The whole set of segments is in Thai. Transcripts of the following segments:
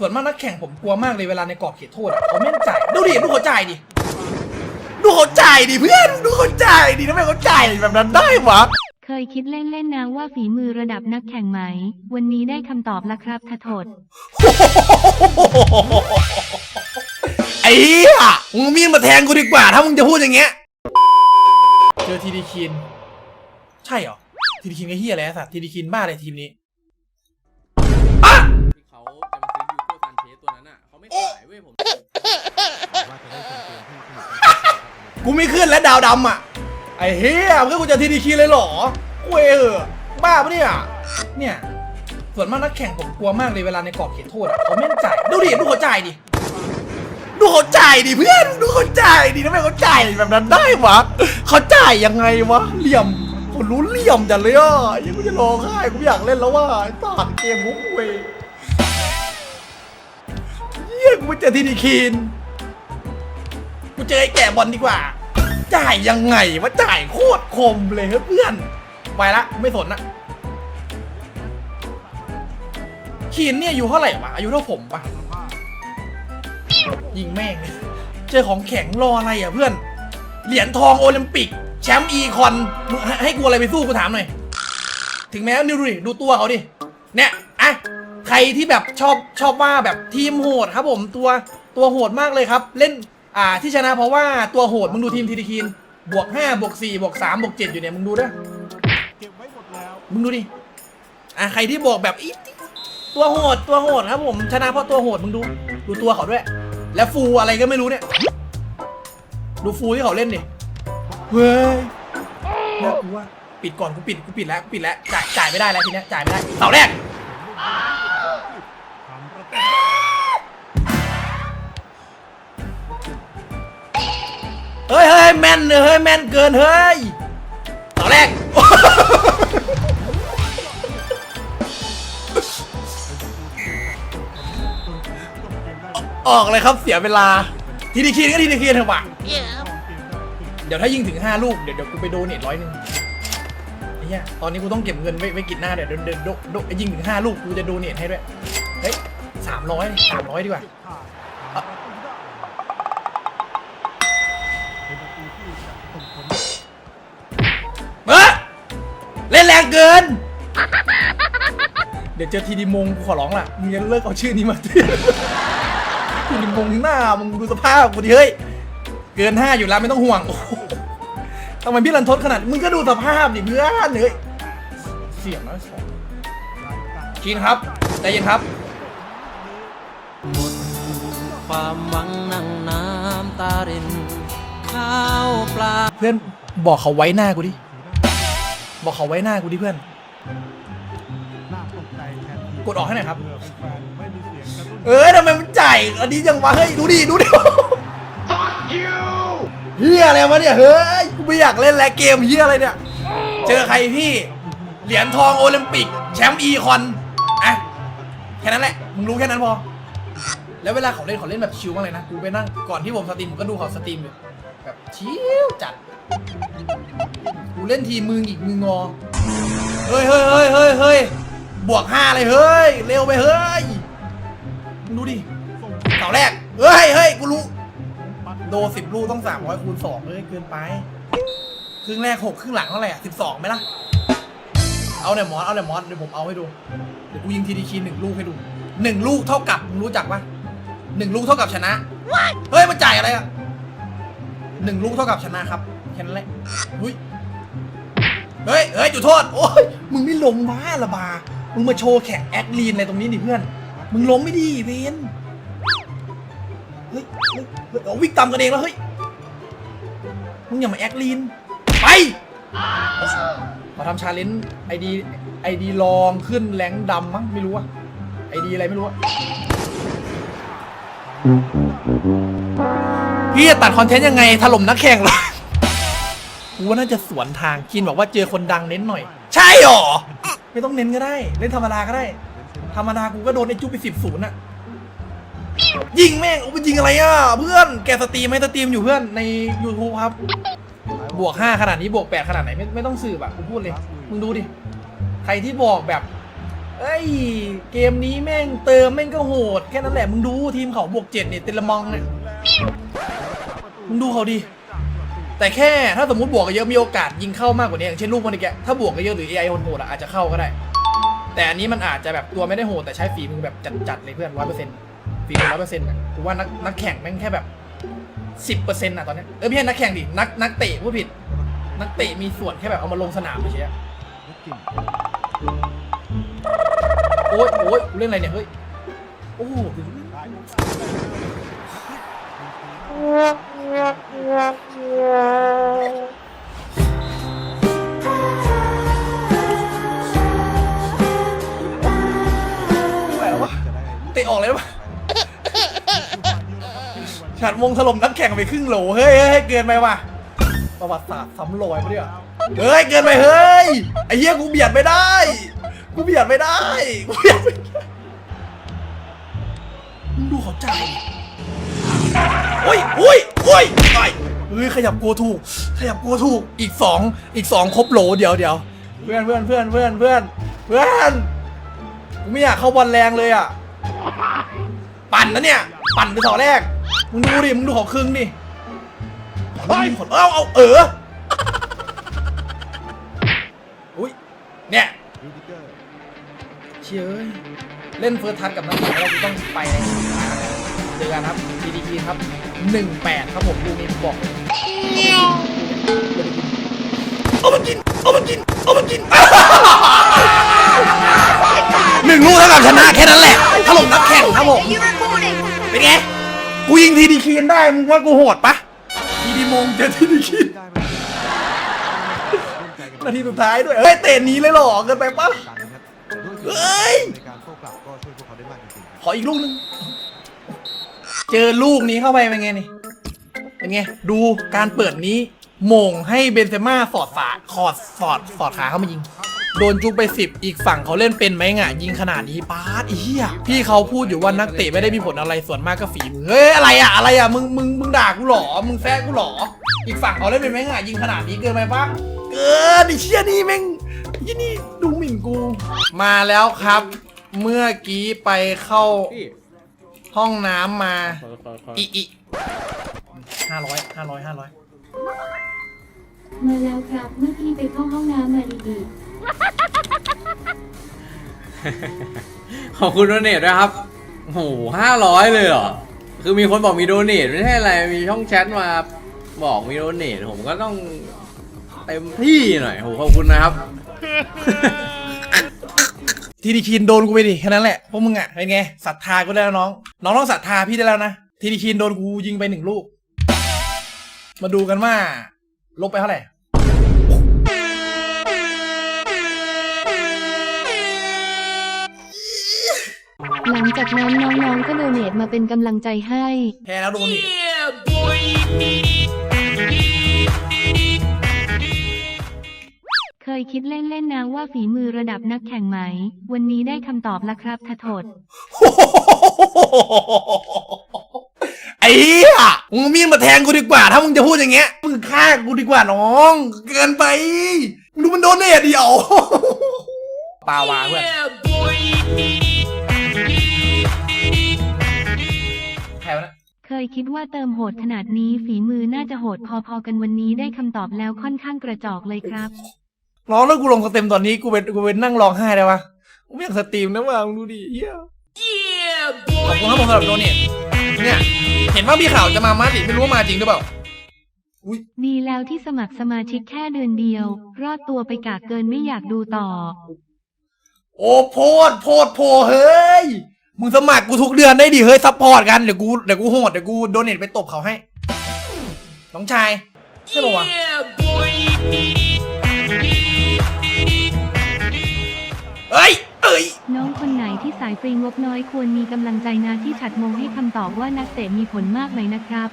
ส่วนมากนักแข่งผมกลัวมากเลยเวลาในกรอบเขตโทษอะเขาไม่งจ่ายดูดิดูเขาจ่ายดิดูเขาจ่ายดิเพื่อนดูเขาจ่ายดิทำไมเขาจ่ายแบบนั้นได้วะเคยคิดเล่นๆนะว่าฝีมือระดับนักแข่งไหม วันนี้ได้คำตอบแล้วครับทะทดไอ้เหี้ยมึงเอามีดมาแทงกูดีกว่า ถ้ามึงจะพูดอย่างเงี้ยเจอทีดีคิน ใช่เหรอทีดีคินก็เฮียอะไรสัตว์ทีดีคินบ้าเลยทีมนี้อะ ขาไม่ขายเว้ยผมกูไม่ขึ้นแล้วดาวดำอะ ไอ้เฮียมึงก็กูจะทีดีคินเลยเหรอกูเออบ้าปะเนี่ย เนี่ย ส่วนมากนักแข่งผมกลัวมากเลยเวลาในกรอบเขตโทษอะเขาไม่งจ่าย ดูดิ ดูเขาจ่ายดิ ดูเขาจ่ายดิเพื่อน ดูเขาจ่ายดิทำไมเขาจ่ายแบบนั้นได้วะเขาจ่ายยังไงวะ เหลี่ยมคนรู้เหลี่ยมจัดเลยอะยังกูจะร้องไห้กูไม่อยากเล่นแล้วว่าตาดเกมมุกเวย กูไปเจอทีดีคีนกูเจอไอ้แก่บอลดีกว่า จ่ายยังไงวะจ่ายโคตรคมเลยเพื่อนไปละไม่สนนะคีนเนี่ยอายุเท่าไหร่วะอายุเท่าผมปะยิงแม่งเลยเจอของแข็งรออะไรอะเพื่อน เหรียญทองโอลิมปิก แชมป์อีคอนมึงให้ให้กูอะไรไปสู้กูถามหน่อย ถึงแม้ว่านี่ดูดิดูตัวเขาดิ เนี่ยอะ รที่แบบชอบชอบว่าแบบทีมโหดครับผมตัวตัวโหดมากเลยครับ เล่นอ่าที่ชนะเพราะว่าตัวโหดมึงดูทีมทีดีคีนบวก5บวก4บวก3บวก7อยู่เนี่ยมึงดูนะมึงดูดิอะใครที่บอกแบบอีตัวโหดตัวโหดครับผมชนะเพราะตัวโหดมึงดู ดูตัวเขาด้วย แล้วฟูอะไรก็ไม่รู้เนี่ย ดูฟูที่เขาเล่นดิเฮ้ยน่ากลัวปิดก่อนกูปิดกูปิดแล้วกูปิดแล้วจ่ายจ่ายไม่ได้แล้วทีเนี้ยจ่ายไม่ได้เสาแรก เฮ้ยเฮ้ยแม่นเลยเฮ้ยแม่นเกินเฮ้ยเสาแรก ออกเลยครับเสียเวลา ทีดีคีนก็ทีดีคีนเถอะวะเดี๋ยวถ้ายิงถึง 5 ลูก เดี๋ยวเดี๋ยวกูไปโดเนทร้อยหนึ่งไอ้เหี้ยตอนนี้กูต้องเก็บเงินไว้ไว้กินหน้าเดี๋ยวเดินเดินโดโดยิงถึง 5 ลูกกูจะโดเนทให้ด้วย เฮ้ย สามร้อยสามร้อยดีกว่าเอาเฮ้ยเล่นแรงเกิน เดี๋ยวเจอทีดีมงกูขอร้องล่ะมึงจะเลิกเอาชื่อนี้มาเตือนทีดีมงหน้ามึงดูสภาพกูดิเฮ้ยเกินห้าอยู่แล้วไม่ต้องห่วงทำไมพี่รันทดขนาดมึงก็ดูสภาพดิเพื่อนเฮ้ยเสียงนะสองกินครับใจเย็นครับ ความหวังนั่งน้ำตารินข้าวปลาเพื่อนบอกเขาไว้หน้ากูดิ บอกเขาไว้หน้ากูดิเพื่อน กดออกให้หน่อยครับ เออทำไมมันจ่ายอันนี้จังวะเฮ้ยดูดิดูดิเฮียอะไรวะเนี่ยเฮ้ยกูไม่อยากเล่นแล้วเกมเฮียอะไรเนี่ย เจอใครพี่ เหรียญทองโอลิมปิก แชมป์อีคอนอะแค่นั้นแหละ มึงรู้แค่นั้นพอ แล้วเวลาเขาเล่นเขาเล่นแบบชิลมากเลยนะ กูไปนั่งก่อนที่ผมสตรีมผมก็ดูเขาสตรีมอยู่แบบชิลจัด กูเล่นทีมืออีกมืองอ เฮ้ยเฮ้ยเฮ้ยเฮ้ยเฮ้ยบวกห้าเลยเฮ้ย เร็วไปเฮ้ยมึงดูดิเสาแรก เฮ้ยเฮ้ยกูรู้ โดสิบลูกต้องสามร้อยคูณสองเลยเกินไป ครึ่งแรกหกครึ่งหลังเท่าไหร่อะสิบสองไหมล่ะ เอาเนี่ยมอสเอาเนี่ยมอสเดี๋ยวผมเอาให้ดู เดี๋ยวกูยิงทีดีคีหนึ่งลูกให้ดูหนึ่งลูกเท่ากับมึงรู้จักปะ หนึ่งลูกเท่ากับชนะ เฮ้ย มันจ่ายอะไรอะหนึ่งลูกเท่ากับชนะครับแค่นั้นแหละอุ้ยเฮ้ยเฮ้ยจุดโทษ โอ้ย มึงไม่ลงมาละบา มึงมาโชว์แข่งแอคลีนอะไรตรงนี้ดิเพื่อน มึงล้มไม่ดีเวนเฮ้ยเฮ้ยเฮ้ยเอาวิ่งตามกันเองแล้วเฮ้ย มึงอย่ามาแอคลีน ไปมาทำชาเลนจ์ไอดีไอดีลองขึ้นแรงดำมั้งไม่รู้อะไอดีอะไรไม่รู้อะ พี่จะตัดคอนเทนต์ยังไงถล่มนักแข่งเหรอกูว่าน่าจะสวนทางกินบอกว่าเจอคนดังเน้นหน่อย ใช่หรอ ไม่ต้องเน้นก็ได้ เล่นธรรมดาก็ได้ ธรรมดากูก็โดนไอ้จุ๊บไปสิบศูนย์อะยิงแม่งโอ้ไปยิงอะไรอะ เพื่อนแกสตรีมไหมสตรีมอยู่เพื่อนใน YouTube ครับ บวกห้าขนาดนี้บวกแปดขนาดไหนไม่ไม่ต้องสืบอะกูพูดเลย มึงดูดิ ใครที่บอกแบบ เอ้ย เกมนี้แม่งเติมแม่งก็โหด แค่นั้นแหละมึงดูทีมเขาบวกเจ็ดเนี่ยเตลมองเนี่ยมึงดูเขาดิ แต่แค่ถ้าสมมติบวกกันเยอะมีโอกาสยิงเข้ามากกว่านี้อย่างเช่นลูกมันแกถ้าบวกกันเยอะหรือ AI โหดๆอะอาจจะเข้าก็ได้ แต่อันนี้มันอาจจะแบบตัวไม่ได้โหดแต่ใช้ฝีมือแบบจัดๆเลยเพื่อนร้อยเปอร์เซ็นต์ฝีมือร้อยเปอร์เซ็นต์อะกูว่านักนักแข่งแม่งแค่แบบสิบเปอร์เซ็นต์อะตอนเนี้ยเออไม่นักแข่งดินักนักเตะพูดผิด นักเตะมีส่วนแค่แบบเอามาลงสนามเฉยๆ อ๊ยโอ๊ยเรื่องอะไรเนี่ยเฮ้ยโอ้โหไม่ไหวแล้ววะเตะออกเลยได้ปะฉัดวงถล่มนักแข่งไปครึ่งโหลเฮ้ยเฮ้ยเฮ้ยเกินไปว่ะประวัติศาสตร์ซ้ำรอยปะเนี่ยเฮ้ยเกินไปเฮ้ยไอ้เหี้ยกูเบียดไม่ได้ กูเบียดไม่ได้กูเบียดไม่ได้มึงดูเขาใจายดิโอ้ยโอ้ยโอ้ยไปเฮ้ยขยับกลัวถูก ขยับกลัวถูก อีกสองอีกสองครบโหลเดี๋ยวเดี๋ยวเพื่อนเพื่อนเพื่อนเพื่อนเพื่อนเพื่อนกูไม่อยากเข้าบอลแรงเลยอะ ปั่นนะเนี่ย ปั่นไปต่อแรก มึงดูดิ มึงดูเขาครึ่งดิเฮ้ยเอาเอาเอออุ้ยเนี่ย เชื่อเอ้ยเล่นเฟิร์สทัชกับนักข่าวแล้วกูต้องไปในเจอกันครับดีดีทีครับหนึ่งแปดครับผมดูนี้ผมบอกเลยเอามากินเอามากินเอามากินหนึ่งลูกเท่ากับชนะแค่นั้นแหละถล่มนักแข่งครับผมเป็นไงกูยิงทีดีคีนได้มึงว่ากูโหดปะทีดีมงเจอทีดีคีนนาทีสุดท้ายด้วยเฮ้ยเตะหนี้เลยเหรอเกินไปปะ เฮ้ยในการโต้กลับก็ช่วยพวกเขาได้มากจริงๆครับขออีกลูกหนึง เจอลูกนี้เข้าไปเป็นไงนี่ เป็นไง ดูการเปิดนี้โมงให้เบนเซม่าสอดฝาขอดสอดสอดขาเข้ามายิง โดนจุกไปสิบอีกฝั่งเขาเล่นเป็นไหมง่ะ ยิงขนาดนี้ป้าดอีเหี้ยพี่เขาพูดอยู่ว่านักเตะไม่ได้มีผลอะไรส่วนมากก็ฝีมือเฮ้ยอะไรอะอะไรอะมึงมึงมึงด่ากูเหรอมึงแซะกูเหรออีกฝั่งเขาเล่นเป็นไหมง่ะยิงขนาดนี้เกินไปปะเกินไอ้เชี่ยนี่แม่ง ยี่นี่ดูหมิ่นกู มาแล้วครับ เมื่อกี้ไปเข้าพี่ห้องน้ำมา ขอขอขออีอีห้าร้อยห้าร้อยห้าร้อยมาแล้วครับเมื่อกี้ไปเข้าห้องน้ำมาดีขอบคุณโดเนทด้วยครับโอ้โหห้าร้อยเลยเหรอ คือมีคนบอกมีโดเนทไม่ใช่อะไร มีช่องแชทมาบอกมีโดเนทผมก็ต้องเต็มที่หน่อยโหขอบคุณนะครับ ทีดีคีนโดนกูไปดิแค่นั้นแหละพวกมึงอะเป็นไงศรัทธากูได้แล้วน้อง น้องต้องศรัทธาพี่ได้แล้วนะทีดีคีนโดนกูยิงไปหนึ่งลูก มาดูกันว่า ลบไปเท่าไหร่ๆหลังจากนั้นน้องๆก็โดเนทมาเป็นกำลังใจให้ แพ้แล้วโดนอีก ยคิดเล่นๆนะว่าฝีมือระดับนักแข่งไหม วันนี้ได้คำตอบแล้วครับทถดไอ้เหี้ยมึงเอามีดมาแทงกูดีกว่า ถ้ามึงจะพูดอย่างเงี้ย มึงฆ่ากูดีกว่าน้อง เกินไปมึงดูมันโดนเนทเดียวปาวาเพื่อนใครวะเนะเคยคิดว่าเติมโหดขนาดนี้ฝีมือน่าจะโหดพอๆกันวันนี้ได้คำตอบแล้วค่อนข้างกระจอกเลยครับ น้องถ้ากูลงสเต็มตอนนี้กูเป็นกูเป็นนั่งร้องไห้ได้ปะกูไม่อยากสตรีมนะว่ามึงดูดิเฮียขอบคุณครับผมสำหรับโดเนทเนี่ย เห็นว่ามีข่าวจะมามาดิไม่รู้ว่ามาจริงหรือเปล่าอุ้ยดีแล้วที่สมัครสมาชิกแค่เดือนเดียว รอดตัวไปกากเกินไม่อยากดูต่อ โอ้โพดโพดโพเฮ้ยมึงสมัครกูทุกเดือนได้ดิเฮ้ยซัพพอร์ตกันเดี๋ยวกูเดี๋ยวกูโหดเดี๋ยวกูโดเนทไปตบเขาให้น้องชายใช่ปะวะ เอ้ย เอ้ย น้องคนไหนที่สายฟรีงบน้อยควรมีกำลังใจนะที่ฉัดมงให้คำตอบว่านักเตะมีผลมากไหมนะครับ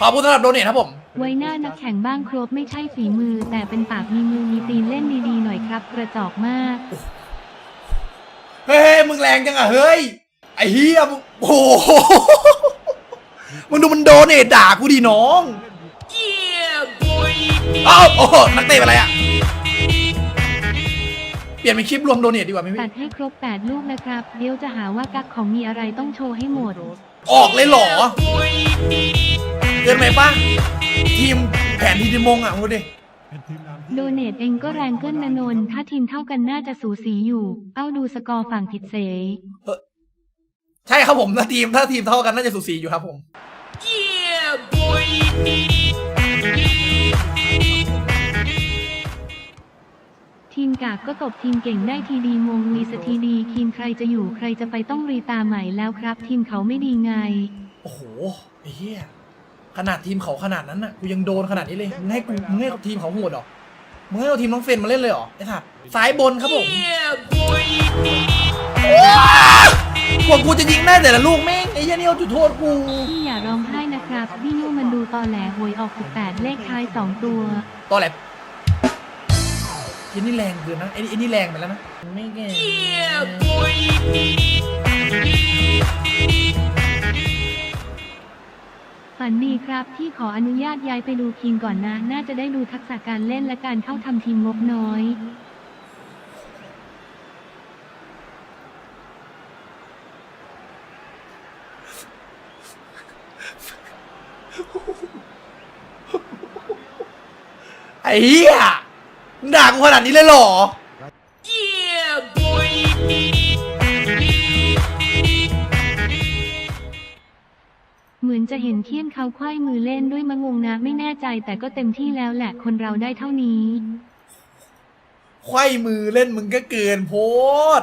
ขอบคุณสำหรับโดเนทครับผม ไว้หน้านักแข่งบ้างครบไม่ใช่ฝีมือ แต่เป็นปากมีมือมีตีนเล่นดีๆหน่อยครับ กระจอกมาก เฮ้ย มึงแรงจังอะเฮ้ย ไอ้เฮียมึงโอ้โห มึงดูมันโดนเนตด่ากูดิน้องอ้าวโอ้โหนักเตะเป็นไรอะเปลี่ยนเป็นคลิปรวมโดเนทดีกว่าไหมพี่ตัดให้ครบ 8 ลูกนะครับ เดี๋ยวจะหาว่ากักของมีอะไรต้องโชว์ให้หมด ออกเลยเหรอเกินไหมปะทีมแผนทีมมงอะมึงดูดิ โดเนทเองก็แรงเกินนะนนท์ถ้าทีมเท่ากันน่าจะสูสีอยู่ เอ้าดูสกอร์ฝั่งผิดเสย ใช่ครับผมถ้าทีมถ้าทีมเท่ากันน่าจะสูสีอยู่ครับผมทีมกากก็ตบทีมเก่งได้ทีดีมงมีสทีดีทีมใครจะอยู่ใครจะไปต้องรีตาใหม่แล้วครับ ทีมเขาไม่ดีไง โอ้โหไอ้เหี้ยขนาดทีมเขาขนาดนั้นน่ะกูยังโดนขนาดนี้เลยมึงให้กูมึงให้ทีมเขาโหดเหรอมึงให้เอาทีมน้องเฟรนมาเล่นเลยเหรอไอ้สัตว์ซ้ายบนครับผม กว่ากูจะยิงได้แต่ละลูกแม่งไอ้เหี้ยนี่เอาจุดโทษกู พี่อย่าร้องไห้นะครับ พี่ยูมันดูตอแหลหวยออก 18 เลขท้าย 2 ตัว ตอนแหลไอ้นี่แรงเกินนะไอ้นี่ไอ้นี่แรงไปแล้วนะ ไม่แก่ฝันดีครับที่ขออนุญาตย้ายไปดูทีมก่อนนะ น่าจะได้ดูทักษะการเล่นและการเข้าทำทีมงบน้อย ไอ้เหี้ยมึงด่ากูขนาดนี้เลยเหรอเหมือนจะเห็นเทียนเขาควายมือเล่นด้วยมะงงนะไม่แน่ใจแต่ก็เต็มที่แล้วแหละคนเราได้เท่านี้ ไขว้มือเล่นมึงก็เกินโพด